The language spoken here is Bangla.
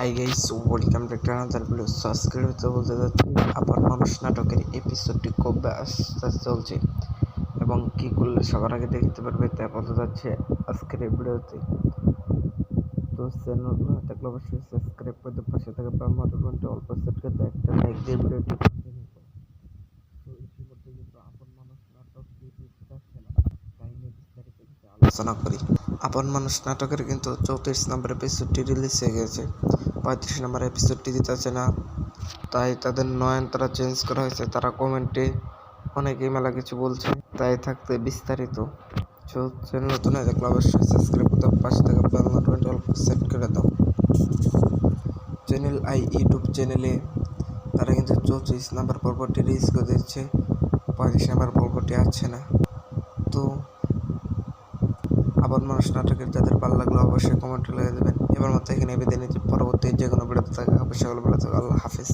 Hi guys welcome back to another video subscribe তো বলতে যাচ্ছি আপন মানুষ নাটকের এপিসোডটি কবে আসতে চলছে এবং কি করলে সবার আগে দেখতে পারবে তা বলতে যাচ্ছে আজকের এই ভিডিওতে। তো চ্যানেল থাকলে অবশ্যই সাবস্ক্রাইব করে দেবে পাশে থাকা আমার ঘণ্টা অল্প সেট করে একটা লাইক দিয়ে ভিডিওটি কন্টিনিউ করো। তো ইতিমধ্যে কিন্তু আপন মানুষ নাটক ভিডিওটি আসছে না, তাই বিস্তারিত আলোচনা করি। আপন মানুষ নাটকের কিন্তু চৌত্রিশ নম্বর এপিসোডটি রিলিজ হয়ে গেছে। পঁয়ত্রিশ নম্বর এপিসোডটি দিতেছে না। তাই তাদের নয়নতারা চেঞ্জ করা হয়েছে। তারা কমেন্টে অনেক মেলা কিছু বলছে। তাই থাকতে বিস্তারিত চ্যানেল নতুন হয়ে থাকলে অবশ্যই সাবস্ক্রাইব করতে পাশে থাকা সেট করে দাও। চ্যানেল আই ইউটিউব চ্যানেলে তারা কিন্তু চৌত্রিশ নাম্বার পর্বটি রিলিজ করে দিচ্ছে। পঁয়ত্রিশ নাম্বার পর্বটি আসছে না। তো আবার মানুষ নাটকের যাদের ভালো লাগল অবশ্যই কমেন্টে লিখে দেবেন। এবার মতো এখানে বিদায় নিচ্ছি। পরবর্তী যে কোনো ভিডিওতে থাকা ভালো থাকবে আল্লাহ হাফিজ।